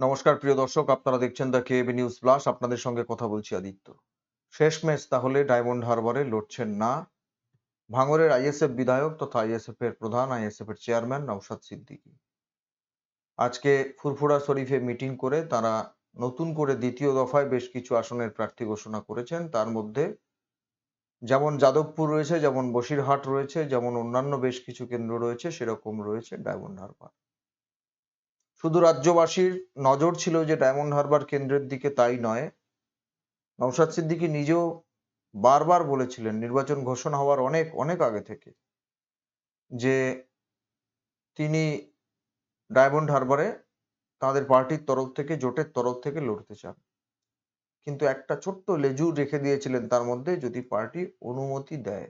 নমস্কার, প্রিয় দর্শক। আপনারা দেখছেন দ্য কেবি নিউজ প্লাস আপনাদের সঙ্গে কথা বলছি আদিত্য। শেষ ম্যাচ তাহলে ডায়মন্ড হারবারে লড়ছেন না। ভাঙরের আইএসএফ বিধায়ক তথা আইএসএফ এর প্রধান, আইএসএফ এর চেয়ারম্যান নওশাদ সিদ্দিকী। আজকে ফুরফুরা শরীফে মিটিং করে তারা নতুন করে দ্বিতীয় দফায় বেশ কিছু আসনের প্রার্থী ঘোষণা করেছেন। তার মধ্যে যেমন যাদবপুর রয়েছে, যেমন বসিরহাট রয়েছে, যেমন অন্যান্য বেশ কিছু কেন্দ্র রয়েছে, সেরকম রয়েছে ডায়মন্ড হারবার। শুধু রাজ্যবাসীর নজর ছিল যে ডায়মন্ড হারবার কেন্দ্রের দিকে তাই নয়, নওশাদ সিদ্দিকী নিজেও বারবার বলেছিলেন, নির্বাচন ঘোষণা হওয়ার অনেক অনেক আগে থেকে, যে তিনি ডায়মন্ড হারবারে তাদের পার্টির তরফ থেকে, জোটের তরফ থেকে লড়তে চান। কিন্তু একটা ছোট্ট লেজু রেখে দিয়েছিলেন তার মধ্যে যদি পার্টি অনুমতি দেয়।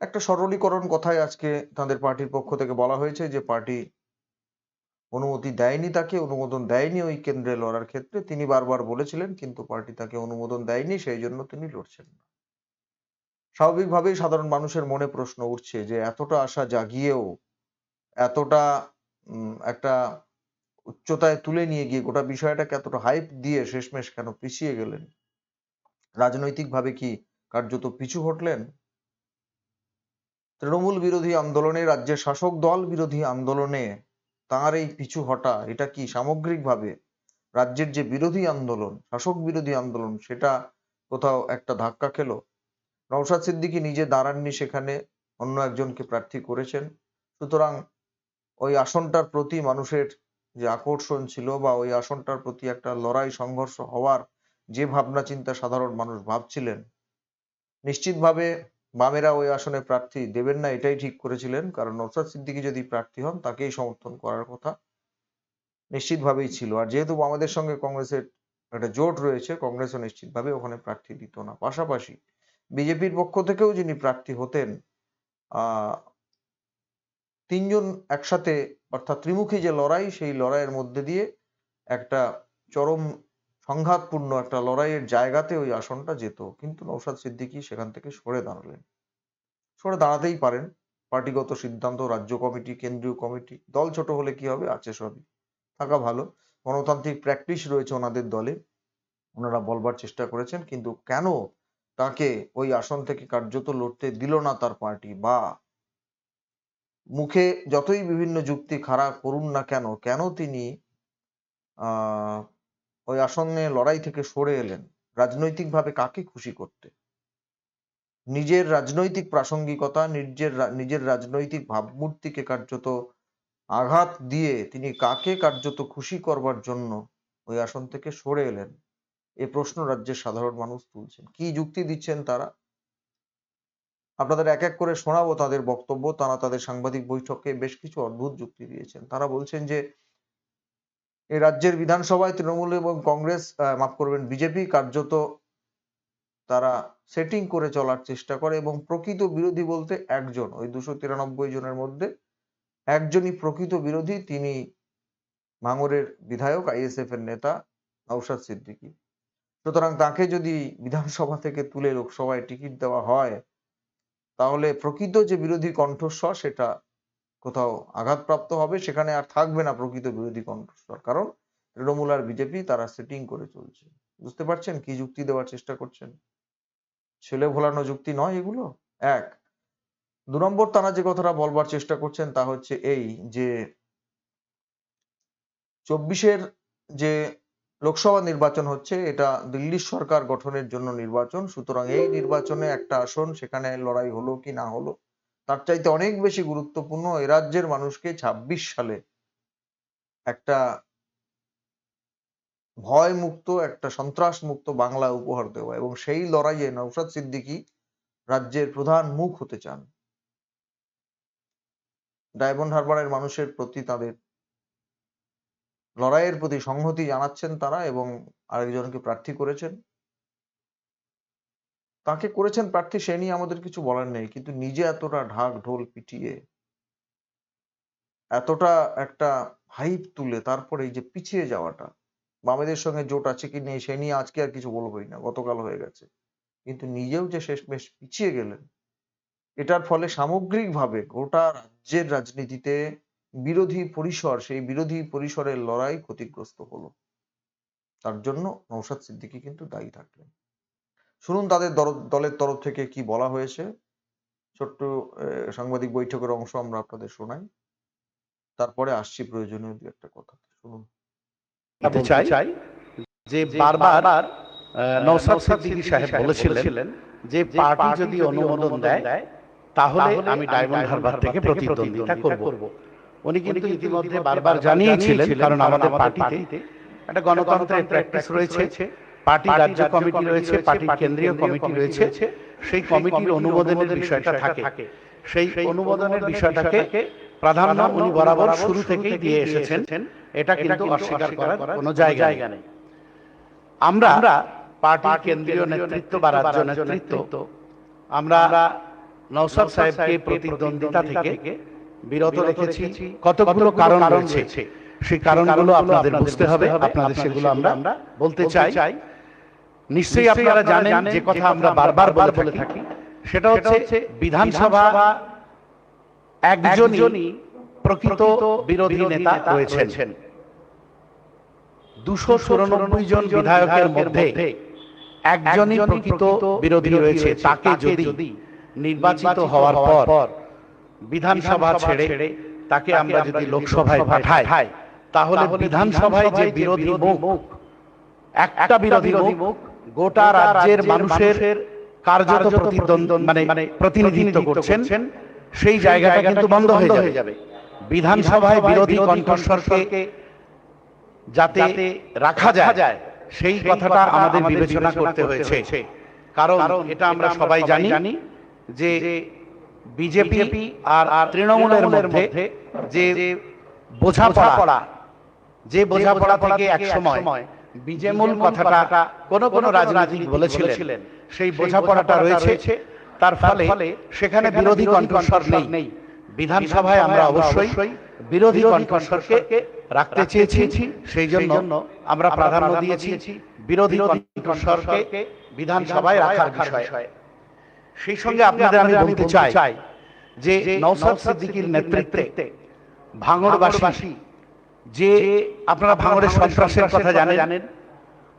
একটা সরলীকরণ কথায় আজকে তাদের পার্টির পক্ষ থেকে বলা হয়েছে যে পার্টি অনুমতি দেয়নি তাকে, অনুমোদন দেয়নি ওই কেন্দ্রে লড়ার ক্ষেত্রে। তিনি বারবার বলেছিলেন, কিন্তু পার্টি তাকে অনুমোদন দেয়নি, সেই জন্য তিনি লড়ছেন না। স্বাভাবিকভাবেই সাধারণ মানুষের মনে প্রশ্ন উঠছে যে, এতটা আশা জাগিয়েও, এতটা একটা উচ্চতায় তুলে নিয়ে গিয়ে গোটা বিষয়টাকে এতটা হাইপ দিয়ে শেষমেশ কেন পিছিয়ে গেলেন? রাজনৈতিকভাবে কি কার্যত পিছু হটলেন? তৃণমূল বিরোধী আন্দোলনে রাজ্যের শাসক দল বিরোধী আন্দোলনে তাঁর এই পিছু হটা, এটা কি সামগ্রিকভাবে রাজ্যের যে বিরোধী আন্দোলন, শাসক বিরোধী আন্দোলন, সেটা কোথাও একটা ধাক্কা খেলো? নওশাদ সিদ্দিকী নিজে দাঁড়াননি সেখানে, অন্য একজনকে প্রার্থী করেছেন। সুতরাং ওই আসনটার প্রতি মানুষের যে আকর্ষণ ছিল বা ওই আসনটার প্রতি একটা লড়াই, সংঘর্ষ হওয়ার যে ভাবনা চিন্তা সাধারণ মানুষ ভাবছিলেন, নিশ্চিতভাবে বামেরা ওই আসনে প্রার্থী দেবেন না, এটাই ঠিক করেছিলেন। কারণ নৌসাদ সিদ্দিকী যদি প্রার্থী হন, তাকেই সমর্থন করার কথা নিশ্চিতভাবেই ছিল। আর যেহেতু বামেদের সঙ্গে কংগ্রেসের একটা জোট রয়েছে, কংগ্রেসও নিশ্চিতভাবে ওখানে প্রার্থী দিত না। পাশাপাশি বিজেপির পক্ষ থেকেও যিনি প্রার্থী হতেন তিনজন একসাথে অর্থাৎ ত্রিমুখী যে লড়াই, সেই লড়াইয়ের মধ্যে দিয়ে একটা চরম সংঘাতপূর্ণ একটা লড়াইয়ের জায়গাতে ওই আসনটা যেত। কিন্তু নৌসাদ সিদ্দিকী সেখান থেকে সরে দাঁড়ালেন। সরে দাঁড়াতেই পারেন। পার্টিগত সিদ্ধান্ত, রাজ্য কমিটি, কেন্দ্রীয় কমিটি, দল ছোট হলে কি হবে? আছে সবই। থাকা ভালো। গণতান্ত্রিক প্র্যাকটিস রয়েছে ওনাদের দলে। ওনারা বলবার চেষ্টা করেছেন, কিন্তু কেন তাকে ওই আসন থেকে কার্যত লড়তে দিল না তার পার্টি? বা মুখে যতই বিভিন্ন যুক্তি খাড়া করুন না কেন কেন তিনি, আহ ওই আসনে লড়াই থেকে সরে এলেন। রাজনৈতিকভাবে কাকে খুশি করতে? নিজের রাজনৈতিক প্রাসঙ্গিকতা, নিজের নিজের রাজনৈতিক ভাবমূর্তিকে কার্যত আঘাত দিয়ে তিনি কাকে কার্যত খুশি করবার জন্য ওই আসন থেকে সরে এলেন? এ প্রশ্ন রাজ্যের সাধারণ মানুষ তুলছেন। কি যুক্তি দিচ্ছেন তারা? আপনাদের এক এক করে শোনাবো তাদের বক্তব্য। তারা তাদের সাংবাদিক বৈঠকে বেশ কিছু অদ্ভুত যুক্তি দিয়েছেন। তারা বলছেন যে এই রাজ্যের বিধানসভায় তৃণমূল এবং কংগ্রেস মাফ করবেন, বিজেপি কার্যত তারা সেটিং করে চলার চেষ্টা করে এবং প্রকৃত বিরোধী বলতে একজন, ওই দুশো তিরানব্বই জনের মধ্যে একজনই প্রকৃত বিরোধী, তিনি ভাঙরের বিধায়ক, আইএসএফ এর নেতা নওশাদ সিদ্দিকী। সুতরাং তাকে যদি বিধানসভা থেকে তুলে লোকসভায় টিকিট দেওয়া হয়, তাহলে প্রকৃত যে বিরোধী কণ্ঠস্বর, সেটা কোথাও আঘাতপ্রাপ্ত হবে, সেখানে আর থাকবে না প্রকৃত বিরোধী কণ্ঠস্বর। কারণ তৃণমূল আর বিজেপি তারা সেটিং করে চলছে। বুঝতে পারছেন কি যুক্তি দেওয়ার চেষ্টা করছেন? ছেলে ভোলানো যুক্তি নয় এগুলো? এক, দু নম্বর তারা যে কথাটা বলবার চেষ্টা করছেন তা হচ্ছে এই যে চব্বিশের যে লোকসভা নির্বাচন হচ্ছে, এটা দিল্লির সরকার গঠনের জন্য নির্বাচন। সুতরাং এই নির্বাচনে একটা আসন, সেখানে লড়াই হলো কি না হলো তার চাইতে অনেক বেশি গুরুত্বপূর্ণ এ রাজ্যের মানুষকে ২৬ সালে একটা ভয় মুক্ত একটা সন্ত্রাস মুক্ত বাংলা উপহার দেওয়া এবং সেই লড়াইয়ে নৌসাদ সিদ্দিকী রাজ্যের প্রধান মুখ হতে চান। ডায়মন্ড হারবারের মানুষের প্রতি তাদের লড়াইয়ের প্রতি সংহতি জানাচ্ছেন তারা এবং আরেকজনকে প্রার্থী করেছেন। তাকে করেছেন প্রার্থী, সে নিয়ে আমাদের কিছু বলার নেই। কিন্তু নিজে এতটা ঢাক ঢোল পিটিয়ে, এতটা একটা হাইপ তুলে, তারপরে এই যে পিছিয়ে যাওয়াটা, বামেদের সঙ্গে জোট আছে কি নেই, সে নিয়ে আজকে আর কিছু বলবোই না, গতকাল হয়ে গেছে। কিন্তু নিজেও যে শেষমেশ পিছিয়ে গেলেন, এটার ফলে সামগ্রিকভাবে গোটা রাজ্যের রাজনীতিতে বিরোধী পরিসর, সেই বিরোধী পরিসরের লড়াই ক্ষতিগ্রস্ত হলো। তার জন্য নৌশাদ সিদ্দিকী কিন্তু দায়ী থাকলেন। শুনুন তাদের দলের তরফ থেকে কি বলা হয়েছে। ছোট্ট সাংবাদিক বৈঠকের অংশ আমরা আপনাদের শোনাই। তারপরে আসছি প্রয়োজনীয় দু একটা কথা। শুনুন। চাই যে বারবার আহ, নওশাদ সিদ্দিকী সাহেব বলেছিলেন যে পার্টি যদি অনুমোদন দেয় তাহলে আমি ডায়মন্ড হারবার থেকে প্রতিদ্বন্দ্বিতা করব। উনি কিন্তু ইতিমধ্যে বারবার জানিয়েছিলেন কারণ আমাদের পার্টিতে একটা গণতন্ত্রের প্র্যাকটিস রয়েছে। পার্টি রাজ্য কমিটি রয়েছে পার্টির কেন্দ্রীয় কমিটি রয়েছে সেই কমিটির অনুমোদনের বিষয়টা থাকে। সেই অনুমোদনের বিষয়টাকে প্রাধান্য উনি বরাবর শুরু থেকেই দিয়ে এসেছেন। এটা কিন্তু অস্বীকার করার কোনো জায়গা নেই। আমরা পার্টির কেন্দ্রীয় নেতৃত্ব বা রাজ্য নেতৃত্ব আমরা নৌসাদ সাহেবকে প্রতিদ্বন্দ্বিতা থেকে বিরত রেখেছি। কতগুলো কারণ রয়েছে? সেই কারণগুলো আপনাদের বুঝতে হবে। আপনাদের সেগুলো আমরা বলতে চাই। নিশ্চয়ই আপনারা জানেন যে কথা আমরা বারবার বলে থাকি। সেটা হচ্ছে বিধানসভা একজনই প্রকৃত বিরোধী নেতা রয়েছেন। দুশো চুরানব্বই জন বিধায়কের মধ্যে একজনই প্রকৃত বিরোধী রয়েছে। তাকে যদি নির্বাচিত হওয়ার পর বিধানসভা ছেড়ে তাকে আমরা যদি লোকসভায় পাঠাই তাহলে বিধানসভায় যে বিরোধী মুখ একটা বিরোধী মুখ গোটা রাজ্যের মানুষের কার্যত প্রতিদ্বন্দ্ব মানে প্রতিনিধিত্ব করছেন সেই জায়গাটা কিন্তু বন্ধ হয়ে যাবে। বিধানসভায় বিরোধী কণ্ঠস্বরকে যাতে রাখা যায় সেই কথাটা আমাদের বিবেচনা করতে হয়েছে। কারণ এটা আমরা সবাই জানি যে বিজেপি আর তৃণমূলের মধ্যে যে বোঝাপড়া যে বোঝাপড়া থেকে এক সময় বিজেমূল কথাটা কোন কোন রাজনীতিক বলেছিলেন। সেই বোঝাপড়াটা রয়েছে। তার ফলে সেখানে বিরোধী কণ্ঠস্বর নেই। বিধানসভায় আমরা অবশ্যই বিরোধী কণ্ঠস্বরকে রাখতে চেয়েছি। সেই জন্য আমরা প্রাধান্য দিয়েছি বিরোধী কণ্ঠস্বরকে বিধানসভায় রাখার বিষয়ে। সেই সঙ্গে আপনাদের আমি বলতে চাই যে নওশাদ সিদ্দিকীর নেতৃত্বে ভাঙড়বাসী যে আপনারা ভাঙড়ের সন্ত্রাসের কথা জানেন।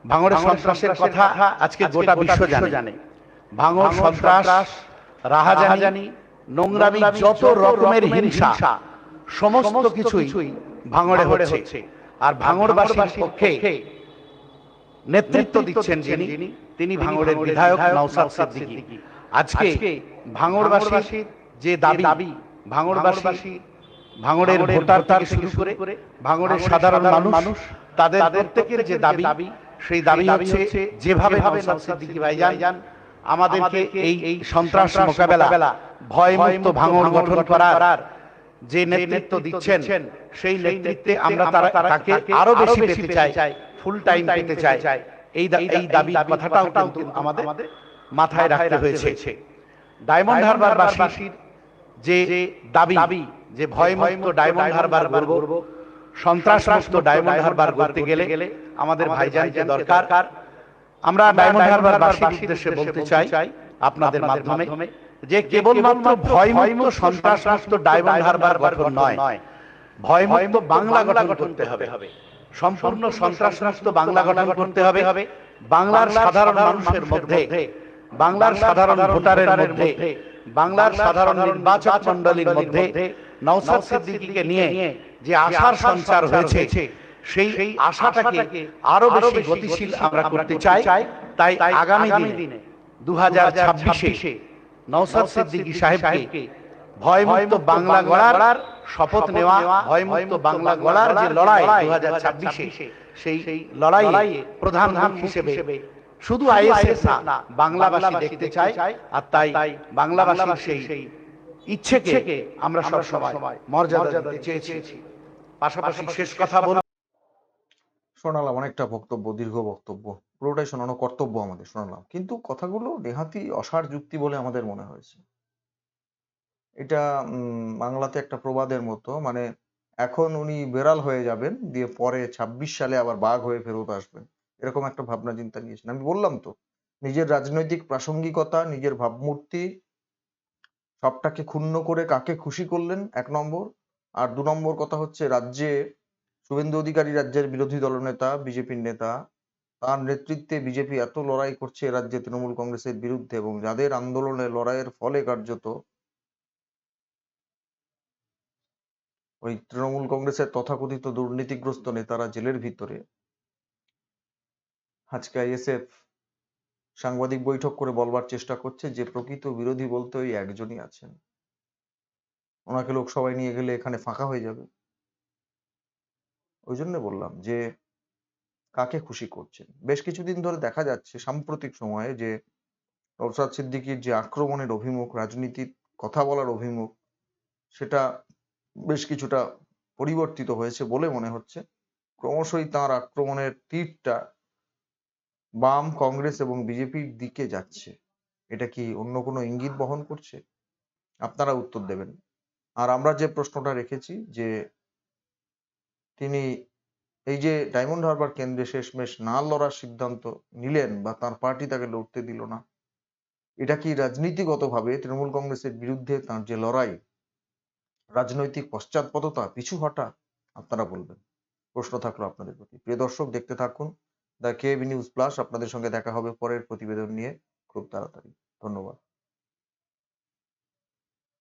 ভাঙড়ের সন্ত্রাসের কথা আজকে গোটা বিশ্ব জানে। ভাঙড় সন্ত্রাস রাহাজানি নোংরামি যত রকমের হিংসা সমস্ত কিছুই ভাঙড়ে হচ্ছে। আর ভাঙড়বাসীর পক্ষে নেতৃত্ব দিচ্ছেন যিনি তিনি ভাঙড়ের বিধায়ক নওশাদ সিদ্দিকী। আজকে ভাঙড়বাসীর যে দাবি ভাঙড়বাসী ভাঙড়ের ভোটার তার শুরু করে ভাঙড়ের সাধারণ মানুষ তাদের প্রত্যেকের যে দাবি সেই দাবি হচ্ছে যেভাবে নওশাদ সিদ্দিকী ভাইজান আমাদেরকে এই এই সন্ত্রাস মোকাবেলা ভয় মুক্ত ভাঙড় গঠন করার যে নেতৃত্ব দিচ্ছেন সেই নেতৃত্বে আমরা তারা তাকে আরও বেশি পেতে চাই ফুল টাইম পেতে চাই। এই এই দাবি কথাটাও কিন্তু আমাদের মাথায় রাখতে হয়েছে। ডায়মন্ড হারবার বাসীর যে দাবি যে ভয় মুক্ত ডায়মন্ড হারবার গড়ব সন্ত্রাস মুক্ত ডায়মন্ড হারবার গড়তে গেলে আমাদের ভাইজানকে দরকার। আমরা ডায়মন্ড হারবার বাসীর উদ্দেশ্যে বলতে চাই আপনাদের মাধ্যমে যে কেবলমাত্র ভয় মুক্ত সন্ত্রাস মুক্ত ডায়মন্ড হারবার গঠন নয় ভয় মুক্ত বাংলা গঠন করতে হবে সম্পূর্ণ সন্ত্রাস মুক্ত বাংলা গঠন করতে হবে বাংলার সাধারণ মানুষের মধ্যে বাংলার সাধারণ ভোটারের মধ্যে বাংলার সাধারণ নির্বাচক মন্ডলীর মধ্যে নওশাদ সিদ্দিকীকে নিয়ে যে আশার সঞ্চার হয়েছে সেই আশাটাকে আরও বেশি গতিশীল আমরা করতে চাই। তাই আগামী দিনে দু হাজার ছাব্বিশে নওশাদ সিদ্দিকী সাহেবকে ভয়মুক্ত বাংলা গড়ার শপথ নেওয়া ভয়মুক্ত বাংলা গড়ার যে লড়াই দু হাজার ছাব্বিশে সেই লড়াইয়ে প্রধান হিসেবে শুধু আইএসএস না বাংলাভাষী দেখতে চাই আর তাই বাংলাভাষীর সেই ইচ্ছেকে আমরা সব সময় মর্যাদা দিতে চেয়েছি। পাশাপাশি শেষ কথা বল শোনালাম অনেকটা বক্তব্য দীর্ঘ বক্তব্য। পুরোটাই শোনানো কর্তব্য আমাদের শোনালাম। কিন্তু কথাগুলো নেহাতি অসার যুক্তি বলে আমাদের মনে হয়েছে। এটা বাংলাতে একটা প্রবাদের মতো মানে এখন উনি বেড়াল হয়ে যাবেন দিয়ে পরে ছাব্বিশ সালে আবার বাঘ হয়ে ফেরত আসবেন। এরকম একটা ভাবনা চিন্তা নিয়েছেন। আমি বললাম তো নিজের রাজনৈতিক প্রাসঙ্গিকতা নিজের ভাবমূর্তি সবটাকে ক্ষুণ্ণ করে কাকে খুশি করলেন? এক নম্বর। আর দু নম্বর কথা হচ্ছে, রাজ্যে শুভেন্দু অধিকারী রাজ্যের বিরোধী দলনেতা, বিজেপির নেতা, তার নেতৃত্বে বিজেপি এত লড়াই করছে রাজ্যে তৃণমূল কংগ্রেসের বিরুদ্ধে এবং যাদের আন্দোলনে লড়াইয়ের ফলে কার্যত ওই তৃণমূল কংগ্রেসের তথাকথিত দুর্নীতিগ্রস্ত নেতারা জেলের ভিতরে। আজকে আইএসএফ সাংবাদিক বৈঠক করে বলবার চেষ্টা করছে যে প্রকৃত বিরোধী বলতে ওই একজনই আছেন। ওনাকে লোকসভায় নিয়ে গেলে এখানে ফাঁকা হয়ে যাবে। ওই জন্য বললাম যে, কাকে খুশি করছেন? বেশ কিছুদিন ধরে দেখা যাচ্ছে সাম্প্রতিক সময়ে যে, নওশাদ সিদ্দিকীর যে আক্রমণের অভিমুখ, রাজনীতির কথা বলার অভিমুখ, সেটা বেশ কিছুটা পরিবর্তিত হয়েছে বলে মনে হচ্ছে। ক্রমশই তার আক্রমণের তীরটা বাম কংগ্রেস এবং বিজেপির দিকে যাচ্ছে। এটা কি অন্য কোনো ইঙ্গিত বহন করছে? আপনারা উত্তর দেবেন। আর আমরা যে প্রশ্নটা রেখেছি যে তিনি এই যে ডায়মন্ড হারবার কেন্দ্রে শেষমেশ না লড়ার সিদ্ধান্ত নিলেন বা তার পার্টি তাকে লড়তে দিল না, এটা কি রাজনীতিগতভাবে তৃণমূল কংগ্রেসের বিরুদ্ধে তার যে লড়াই, রাজনৈতিক পশ্চাৎপদতা, পিছু হটা, আপনারা বলবেন। প্রশ্ন থাকল আপনাদের প্রতি। প্রিয় দর্শক, দেখতে থাকুন। দ্য কেবি নিউজ প্লাস আপনাদের সঙ্গে দেখা হবে পরের প্রতিবেদন নিয়ে খুব তাড়াতাড়ি। ধন্যবাদ।